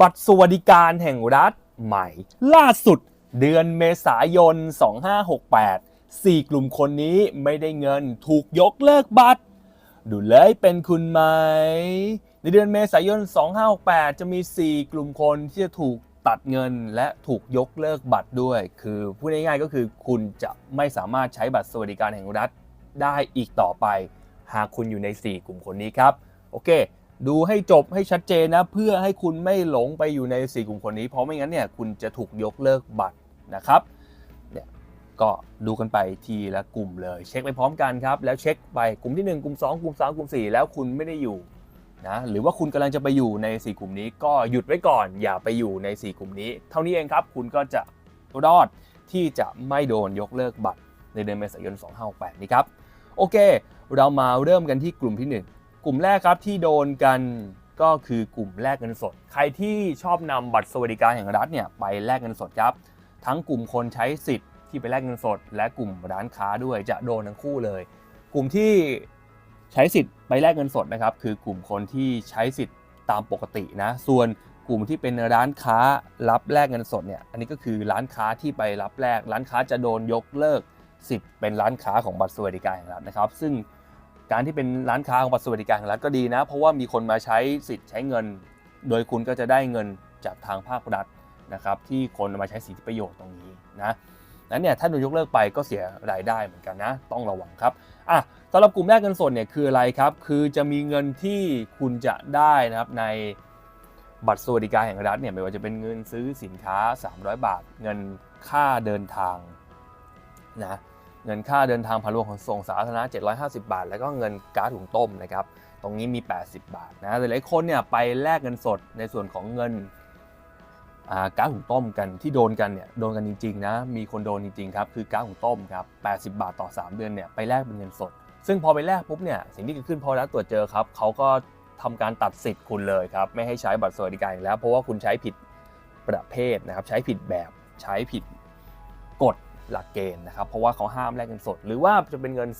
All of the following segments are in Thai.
บัตรสวัสดิการแห่งรัฐใหม่ ล่าสุดเดือนเมษายน 2568 4 กลุ่มคนนี้ไม่ได้เงินถูกยกเลิกบัตร ดูเลยเป็นคุณไหม ในเดือนเมษายน 2568 จะมี 4 กลุ่มคนที่จะถูกตัดเงินและถูกยกเลิกบัตรด้วย คือพูดง่ายๆก็คือคุณจะไม่สามารถใช้บัตรสวัสดิการแห่งรัฐได้อีกต่อไป หากคุณอยู่ใน 4 กลุ่มคนนี้ครับ โอเค ดูให้จบให้ชัดเจนนะ เพื่อให้คุณไม่หลงไปอยู่ใน4กลุ่มคนนี้ เพราะไม่งั้นเนี่ยคุณจะถูกยกเลิกบัตรนะครับเนี่ยก็ดูกันไปทีละกลุ่มเลย เช็คไปพร้อมกันครับ แล้วเช็คไปกลุ่มที่ 1 กลุ่ม 2 กลุ่ม 3 กลุ่ม 4 แล้วคุณไม่ได้อยู่นะหรือว่าคุณกำลังจะไปอยู่ใน 4 กลุ่มนี้ ก็หยุดไว้ก่อน อย่าไปอยู่ใน 4 กลุ่มนี้ เท่านี้เองครับคุณก็จะรอดที่จะไม่โดนยกเลิกบัตรในเดือนเมษายน 2568 นี้ครับ โอเค เรามาเริ่มกันที่กลุ่มที่ 1 กลุ่มแรกครับที่โดนกันก็คือกลุ่มแลกเงินสด ใครที่ชอบนำบัตรสวัสดิการแห่งรัฐเนี่ยไปแลกเงินสดครับ ทั้งกลุ่มคนใช้สิทธิ์ที่ไปแลกเงินสด และกลุ่มร้านค้าด้วยจะโดนทั้งคู่เลย กลุ่มที่ใช้สิทธิ์ไปแลกเงินสดนะครับ คือกลุ่มคนที่ใช้สิทธิ์ตามปกตินะ ส่วนกลุ่มที่เป็นร้านค้ารับแลกเงินสดเนี่ย อันนี้ก็คือร้านค้าที่ไปรับแลกร้านค้าจะโดนยกเลิกสิทธิ์เป็นร้านค้าของบัตรสวัสดิการแห่งรัฐนะครับ ซึ่ง การที่เป็นร้านค้าของบัตรสวัสดิการแห่งรัฐก็ดีนะ เพราะว่ามีคนมาใช้สิทธิ์ใช้เงิน โดยคุณก็จะได้เงินจากทางภาครัฐนะครับที่คนมาใช้สิทธิประโยชน์ตรงนี้นะนั้นเนี่ยถ้าโดนยกเลิกไปก็เสียรายได้เหมือนกันนะ ต้องระวังครับอะสำหรับกลุ่มแรกเงินสดเนี่ยคืออะไรครับ คือจะมีเงินที่คุณจะได้นะครับในบัตรสวัสดิการแห่งรัฐเนี่ยไม่ว่าจะเป็นเงินซื้อสินค้า 300 บาท เงินค่าเดินทางนะ เงินค่าเดินทางผ่านระบบขนส่งสาธารณะ 750 บาท แล้วก็เงินก๊าซหุงต้มนะครับ ตรงนี้มี 80 บาทนะ หลายๆคนเนี่ยไปแลกเงินสดในส่วนของเงินอาก๊าซหุงต้มกันที่โดนกันเนี่ยโดนกันจริงๆนะ มีคนโดนจริงๆครับคือก๊าซหุงต้มครับ80 บาทต่อ 3 เดือนเนี่ยไปแลกเป็นเงินสด ซึ่งพอไปแลกปุ๊บเนี่ยสิ่งที่เกิดขึ้นพอรัฐตรวจเจอครับเขาก็ทำการตัดสิทธิ์คุณเลยครับไม่ให้ใช้บัตรสวัสดิการอีกแล้ว เพราะว่าคุณใช้ผิดประเภทนะครับใช้ผิดแบบใช้ผิด หลักเกณฑ์นะครับเพราะว่าเขาห้ามแลกเงินสด หรือว่าจะเป็นเงิน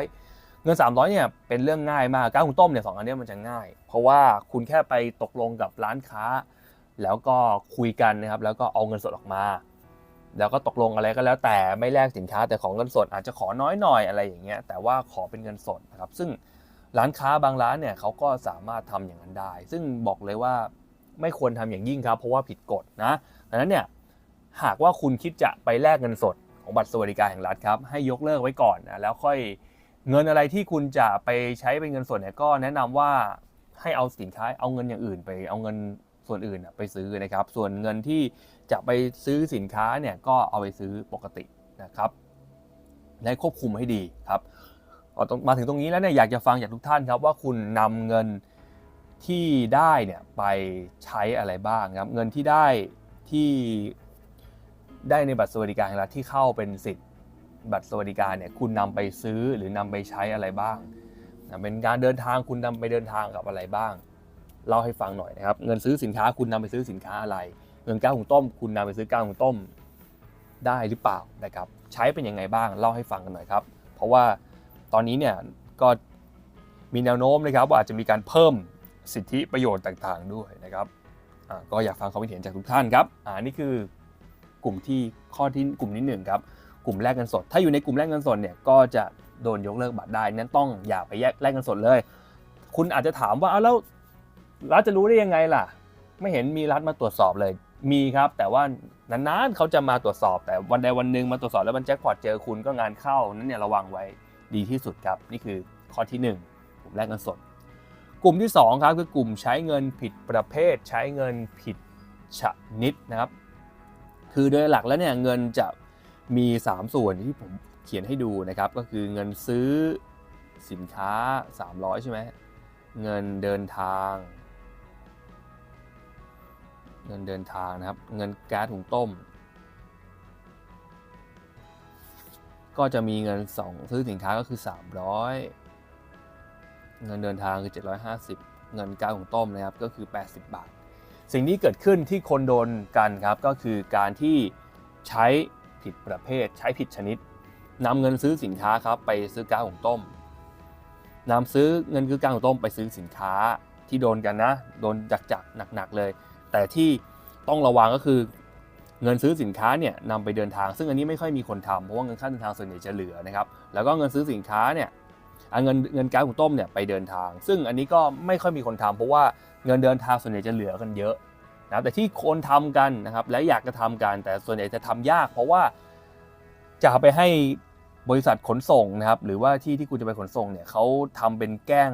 300 เงิน 300เนี่ยเป็นเรื่องง่ายมากกาซหุงต้มเนี่ยสองอันนี้มันจะง่าย เพราะว่าคุณแค่ไปตกลงกับร้านค้า แล้วก็คุยกันนะครับแล้วก็เอาเงินสดออกมา แล้วก็ตกลงอะไรก็แล้วแต่ไม่แลกสินค้าแต่ของเงินสดอาจจะขอน้อยหน่อยอะไรอย่างเงี้ยแต่ว่าขอเป็นเงินสดนะครับซึ่งร้านค้าบางร้านเนี่ยเขาก็สามารถทำอย่างนั้นได้ ซึ่งบอกเลยว่าไม่ควรทำอย่างยิ่งครับ เพราะว่าผิดกฎนะดังนั้นเนี่ยหากว่าคุณคิดจะไปแลกเงินสด ของบัตรสวัสดิการแห่งรัฐครับให้ยกเลิกไว้ก่อนนะแล้วค่อยเงินอะไรที่คุณจะไปใช้เป็นเงินสดเนี่ยก็แนะนำว่าให้เอาสินค้าเอาเงินอย่างอื่นไปเอาเงินส่วนอื่นไปซื้อนะครับ ส่วนเงินที่จะไปซื้อสินค้าเนี่ยก็เอาไปซื้อปกตินะครับและควบคุมให้ดีครับมาถึงตรงนี้แล้วเนี่ยอยากจะฟังจากทุกท่านครับว่าคุณนำเงินที่ได้เนี่ยไปใช้อะไรบ้างครับเงินที่ได้ที่ ได้ในบัตรสวัสดิการแห่งรัฐที่เข้าเป็นสิทธิ์บัตรสวัสดิการเนี่ยคุณนำไปซื้อหรือนำไปใช้อะไรบ้างเป็นการเดินทางคุณนำไปเดินทางกับอะไรบ้างเล่าให้ฟังหน่อยนะครับ เงินซื้อสินค้าคุณนำไปซื้อสินค้าอะไร เงินก้าวหุงต้ม คุณนำไปซื้อก้าวหุงต้มได้หรือเปล่านะครับ ใช้เป็นยังไงบ้างเล่าให้ฟังกันหน่อยครับ เพราะว่าตอนนี้เนี่ยก็มีแนวโน้มนะครับว่าอาจจะมีการเพิ่มสิทธิประโยชน์ต่างๆด้วยนะครับก็อยากฟังความคิดเห็นจากทุกท่านครับอ่านี่คือ กลุ่มที่ข้อที่กลุ่มที่หนึ่งครับกลุ่มแลกเงินสด ถ้าอยู่ในกลุ่มแลกเงินสดเนี่ยก็จะโดนยกเลิกบัตรได้ นั้นต้องอย่าไปแยกแลกเงินสดเลย คุณอาจจะถามว่าเอาแล้วรัฐจะรู้ได้ยังไงล่ะ ไม่เห็นมีรัฐมาตรวจสอบเลย มีครับ แต่ว่านานๆเขาจะมาตรวจสอบ แต่วันใดวันหนึ่งมาตรวจสอบแล้วมันแจ็คพอตเจอคุณก็งานเข้า นั้นเนี่ยระวังไว้ดีที่สุดครับ นี่คือข้อที่ 1 กลุ่มแรกเงินสด กลุ่มที่ 2 ครับคือกลุ่มใช้เงินผิดประเภท ใช้เงินผิดชนิดนะครับ คือโดยหลักแล้วเนี่ยเงินจะมี 3 ส่วนที่ผมเขียนให้ดูนะครับ ก็คือเงินซื้อสินค้า 300 ใช่ไหมเงินเดินทาง เงินเดินทางนะครับ เงินแก๊สถุงต้ม ก็จะมีเงินสองซื้อสินค้าก็คือ 300 เงินเดินทางคือ 750 เงินก๊าซถุงต้มนะครับก็คือ 80 บาท สิ่งที่เกิดขึ้นที่คนโดนกันครับก็คือการที่ใช้ผิดประเภท ใช้ผิดชนิดนำเงินซื้อสินค้าครับไปซื้อก๊าซหุงต้มนำซื้อเงินคือการหุงต้มไปซื้อสินค้าที่โดนกันนะ โดนจักจักๆหนักๆเลย แต่ที่ต้องระวังก็คือเงินซื้อสินค้าเนี่ยนำไปเดินทาง ซึ่งอันนี้ไม่ค่อยมีคนทำเพราะว่าเงินค่าเดินทางส่วนใหญ่จะเหลือนะครับ แล้วก็เงินซื้อสินค้าเนี่ย เงินเงินก๊าซหุงต้มเนี่ยไปเดินทาง ซึ่งอันนี้ก็ไม่ค่อยมีคนทำเพราะว่าเงินเดินทางส่วนใหญ่จะเหลือกันเยอะนะแต่ที่คนทำกันนะครับและอยากจะทำกันแต่ส่วนใหญ่จะทำยาก เพราะว่าจะไปให้บริษัทขนส่งนะครับหรือว่าที่ที่คุณจะไปขนส่งเนี่ยเขาทำเป็นแกล้ง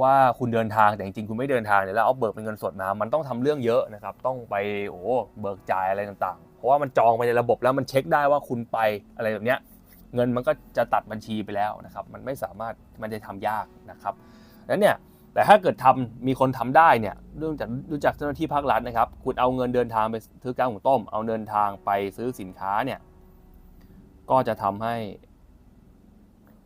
ว่าคุณเดินทางแต่จริงๆคุณไม่เดินทางเนี่ยแล้วเอาเบิกเป็นเงินสดมา มันต้องทำเรื่องเยอะนะครับ ต้องไปโอ้เบิกจ่ายอะไรต่างๆ เพราะว่ามันจองไปในระบบแล้วมันเช็คได้ว่าคุณไปอะไรแบบเนี้ย เงินมันก็จะตัดบัญชีไปแล้วนะครับ มันไม่สามารถมันจะทำยากนะครับนั้นเนี่ยแต่ถ้าเกิดทำมีคนทำได้เนี่ยเรื่องจากรู้จักเจ้าหน้าที่ภาครัฐนะครับ คุณเอาเงินเดินทางไปซื้อก๊าซหุงต้ม เอาเดินทางไปซื้อสินค้าเนี่ยก็จะทำให้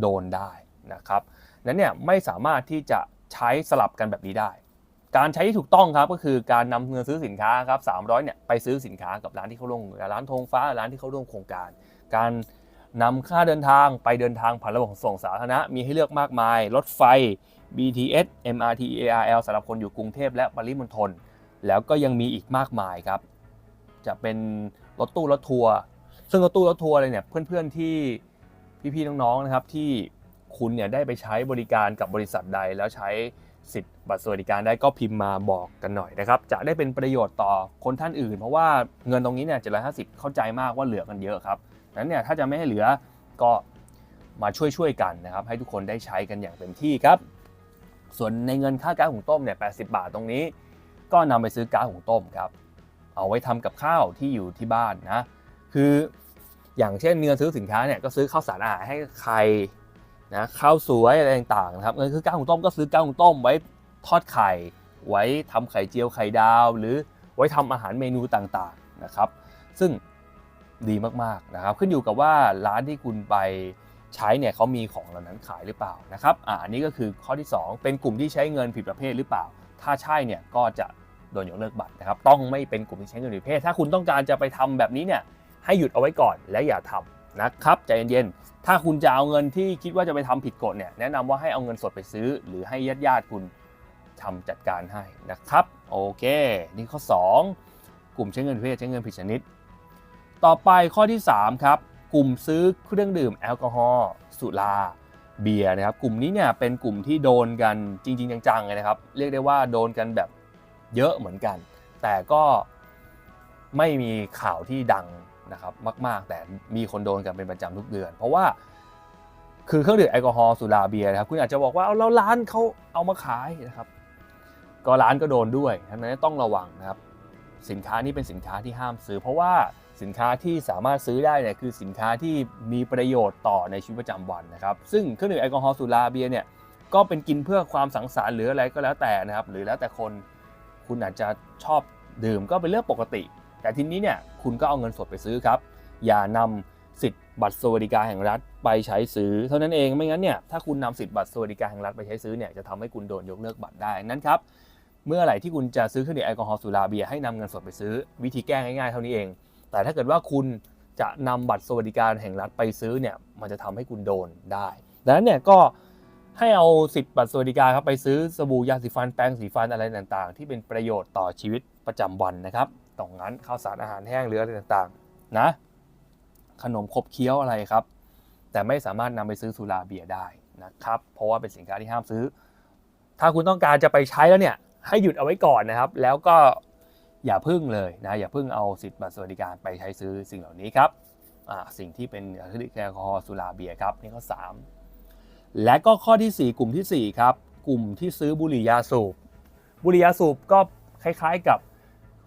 โดนได้นะครับนั้นเนี่ยไม่สามารถที่จะใช้สลับกันแบบนี้ได้ การใช้ที่ถูกต้องครับก็คือการนำเงินซื้อสินค้าครับ300เนี่ยไปซื้อสินค้ากับร้านที่เขาลงร้านธงฟ้าร้านที่เขาร่วมโครงการ การ นำค่าเดินทางไปเดินทางผ่านระบบขนส่งสาธารณะมีให้เลือกมากมาย รถไฟ BTS MRT ARL สำหรับคนอยู่กรุงเทพและปริมณฑลแล้วก็ยังมีอีกมากมายครับ จะเป็นรถตู้รถทัวร์ซึ่งรถตู้รถทัวร์อะไรเนี่ยเพื่อนๆที่พี่ๆน้องๆนะครับที่คุณเนี่ยได้ไปใช้บริการกับบริษัทใด แล้วใช้สิทธิ์บัตรสวัสดิการได้ก็พิมพ์มาบอกกันหน่อยนะครับ จะได้เป็นประโยชน์ต่อคนท่านอื่น เพราะว่าเงินตรงนี้เนี่ย750เข้าใจมากว่าเหลือกันเยอะครับ นั้นเนี่ยถ้าจะไม่ให้เหลือก็มาช่วยๆกันนะครับ ให้ทุกคนได้ใช้กันอย่างเต็มที่ครับ ส่วนในเงินค่าก๊าซหุงต้มเนี่ย80บาทตรงนี้ ก็นำไปซื้อก๊าซหุงต้มครับ เอาไว้ทำกับข้าวที่อยู่ที่บ้านนะ คืออย่างเช่นเงินซื้อสินค้าเนี่ยก็ซื้อข้าวสารอาหารให้ใครนะข้าวสวยอะไรต่างๆนะครับเงินคือก๊าซหุงต้มก็ซื้อก๊าซหุงต้มไว้ทอดไข่ ไว้ทำไข่เจียวไข่ดาว หรือไว้ทำอาหารเมนูต่างๆนะครับ ซึ่ง ดีมากๆนะครับขึ้นอยู่กับว่าร้านที่คุณไปใช้เนี่ยเขามีของเหล่านั้นขายหรือเปล่านะครับอ่าอันนี้ก็คือข้อที่ 2 เป็นกลุ่มที่ใช้เงินผิดประเภทหรือเปล่า ถ้าใช่เนี่ยก็จะโดนยกเลิกบัตรนะครับต้องไม่เป็นกลุ่มที่ใช้เงินผิดประเภท ถ้าคุณต้องการจะไปทำแบบนี้เนี่ยให้หยุดเอาไว้ก่อนและอย่าทำนะครับใจเย็นๆถ้าคุณจะเอาเงินที่คิดว่าจะไปทำผิดกฎเนี่ยแนะนำว่าให้เอาเงินสดไปซื้อ หรือให้ญาติญาติๆคุณทำจัดการให้นะครับโอเค นี่ข้อ 2 กลุ่มใช้เงินผิดประเภทใช้เงินผิดชนิด ต่อไปข้อที่ 3 ครับ กลุ่มซื้อเครื่องดื่มแอลกอฮอล์สุราเบียร์นะครับ กลุ่มนี้เนี่ยเป็นกลุ่มที่โดนกันจริง ๆ จังๆเลยนะครับ เรียกได้ว่าโดนกันแบบเยอะเหมือนกัน แต่ก็ไม่มีข่าวที่ดังนะครับมาก ๆ แต่มีคนโดนกันเป็นประจำทุกเดือน เพราะว่าคือเครื่องดื่มแอลกอฮอล์สุราเบียร์นะครับคุณอาจจะบอกว่าเอาแล้วร้านเขาเอามาขายนะครับ ก็ร้านก็โดนด้วยฉะนั้นต้องระวังนะครับ สินค้านี้เป็นสินค้าที่ห้ามซื้อ เพราะว่า สินค้าที่สามารถซื้อได้เนี่ยคือสินค้าที่มีประโยชน์ต่อในชีวิตประจำวันนะครับ ซึ่งเครื่องดื่มแอลกอฮอล์สุราเบียร์เนี่ยก็เป็นกินเพื่อความสังสรรค์หรืออะไรก็แล้วแต่นะครับ หรือแล้วแต่คนคุณอาจจะชอบดื่มก็เป็นเรื่องปกติ แต่ทีนี้เนี่ยคุณก็เอาเงินสดไปซื้อครับ อย่านำสิทธิ์บัตรสวัสดิการแห่งรัฐไปใช้ซื้อ เท่านั้นเองไม่งั้นเนี่ยถ้าคุณนำสิทธิ์บัตรสวัสดิการแห่งรัฐไปใช้ซื้อเนี่ยจะทำให้คุณโดนยกเลิกบัตรได้นั้นครับเมื่อไหร่ที่คุณจะซื้อเครื่องดื่มแอลกอฮอล์สุราเบียร์ให้นำเงินสดไปซื้อ วิธีแก้ง่ายๆเท่านี้เอง แต่ถ้าเกิดว่าคุณจะนำบัตรสวัสดิการแห่งรัฐไปซื้อเนี่ยมันจะทำให้คุณโดนได้ดังนั้นเนี่ยก็ให้เอาสิทธิ์บัตรสวัสดิการครับไปซื้อสบู่ยาสีฟันแปรงสีฟันอะไรต่างๆ ที่เป็นประโยชน์ต่อชีวิตประจำวันนะครับตรงนั้นข้าวสารอาหารแห้งหรืออะไรต่างๆนะขนมขบเคี้ยวอะไรครับ แต่ไม่สามารถนำไปซื้อสุราเบียร์ได้นะครับเพราะว่าเป็นสินค้าที่ห้ามซื้อ ถ้าคุณต้องการจะไปใช้แล้วเนี่ยให้หยุดเอาไว้ก่อนนะครับ แล้วก็ อย่าพึ่งเลยนะอย่าพึ่งเอาสิทธิ์บัตรสวัสดิการไปใช้ซื้อสิ่งเหล่านี้ครับสิ่งที่เป็นเครื่องดื่มแอลกอฮอล์สุราเบียร์ครับนี่ข้อ3และก็ข้อทีสี่4 กลุ่มทีสี่ 4 ครับ กลุ่มที่ซื้อบุหรี่ยาสูบบุหรี่ยาสูบก็คล้ายๆกับ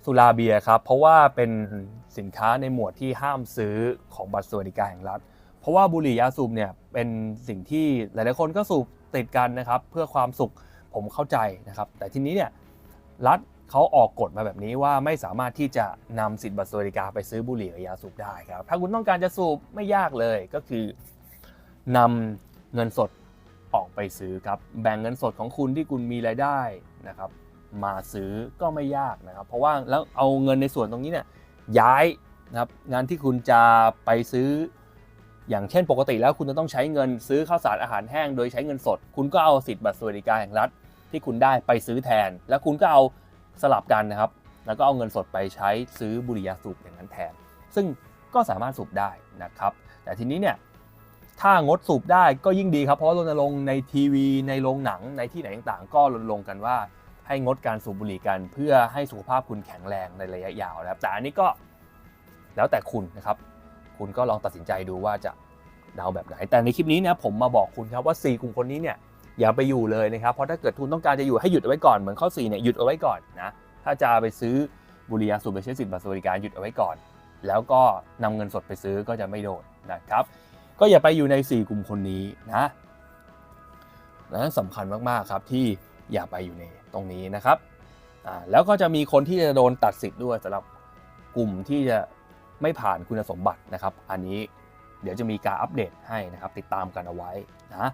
สุราเบียร์ครับเพราะว่าเป็นสินค้าในหมวดที่ห้ามซื้อของบัตรสวัสดิการแห่งรัฐ เพราะว่าบุหรี่ยาสูบเนี่ยเป็นสิ่งที่หลายๆคนก็สูบติดกันนะครับเพื่อความสุขผมเข้าใจนะครับ แต่ทีนี้เนี่ยรัฐ เขาออกกฎมาแบบนี้ว่าไม่สามารถที่จะนำสิทธิ์บัตรสวัสดิการไปซื้อบุหรี่กับยาสูบได้ครับ ถ้าคุณต้องการจะสูบไม่ยากเลยก็คือนำเงินสดออกไปซื้อครับ แบ่งเงินสดของคุณที่คุณมีรายได้นะครับ มาซื้อก็ไม่ยากนะครับ เพราะว่าแล้วเอาเงินในส่วนตรงนี้เนี่ยย้ายนะครับงานที่คุณจะไปซื้อ อย่างเช่นปกติแล้วคุณจะต้องใช้เงินซื้อข้าวสารอาหารแห้ง โดยใช้เงินสด คุณก็เอาสิทธิ์บัตรสวัสดิการแห่งรัฐที่คุณได้ไปซื้อแทน แล้วคุณก็เอา สลับกันนะครับ แล้วก็เอาเงินสดไปใช้ซื้อบุหรี่ยาสูบอย่างนั้นแทน ซึ่งก็สามารถสูบได้นะครับ แต่ทีนี้เนี่ยถ้างดสูบได้ก็ยิ่งดีครับ เพราะรณรงค์ในทีวีในโรงหนังในที่ไหนต่างๆ ก็รณรงค์กันว่าให้งดการสูบบุหรี่กัน เพื่อให้สุขภาพคุณแข็งแรงในระยะยาวนะครับ แต่อันนี้ก็แล้วแต่คุณนะครับ คุณก็ลองตัดสินใจดูว่าจะเดาแบบไหน แต่ในคลิปนี้เนี่ยผมมาบอกคุณครับว่า 4 กลุ่มคนนี้เนี่ย อย่าไปอยู่เลยนะครับ เพราะถ้าเกิดคุณต้องการจะอยู่ให้หยุดเอาไว้ก่อนเหมือนข้อ4เนี่ยหยุดเอาไว้ก่อนนะถ้าจะไปซื้อบุหรี่ยาสูบไปใช้สิทธิ์บัตรสวัสดิการหยุดเอาไว้ก่อน แล้วก็นำเงินสดไปซื้อก็จะไม่โดนนะครับ ก็อย่าไปอยู่ใน 4 กลุ่มคนนี้นะนั้นสำคัญมากๆครับที่อย่าไปอยู่ในตรงนี้นะครับแล้วก็จะมีคนที่จะโดนตัดสิทธิ์ด้วยสำหรับกลุ่มที่จะไม่ผ่านคุณสมบัตินะครับ อันนี้เดี๋ยวจะมีการอัปเดตให้นะครับ ติดตามกันเอาไว้นะ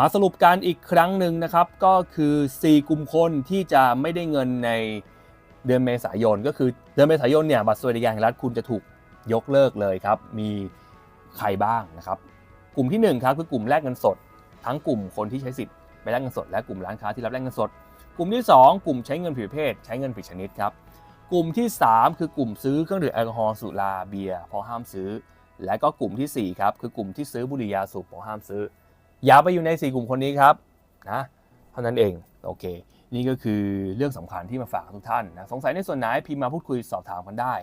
มาสรุปกันอีกครั้งหนึ่งนะครับก็คือ 4 กลุ่มคนที่จะไม่ได้เงินในเดือนเมษายน ก็คือเดือนเมษายนเนี่ยบัตรสวัสดิการแห่งรัฐคุณจะถูกยกเลิกเลยครับ มีใครบ้างนะครับ กลุ่มที่ 1 ครับคือกลุ่มแลกเงินสด ทั้งกลุ่มคนที่ใช้สิทธิ์ไปแลกเงินสด และกลุ่มร้านค้าที่รับแลกเงินสด กลุ่มที่ 2 กลุ่มใช้เงินผิดประเภท ใช้เงินผิดชนิดครับกลุ่มที่ 3 คือกลุ่มซื้อเครื่องดื่มแอลกอฮอล์สุราเบียร์พราะห้ามซื้อ และก็กลุ่มทีสี่4ครับคือกลุ่มที่ซื้อบุหรี่ยาสูบพราะห้ามซื้อ อย่าไปอยู่ใน 4 กลุ่มคนนี้ครับนะเท่านั้นเองโอเค นี่ก็คือเรื่องสำคัญที่มาฝากทุกท่านนะสงสัยในส่วนไหนพิมพ์มาพูดคุยสอบถามกันได้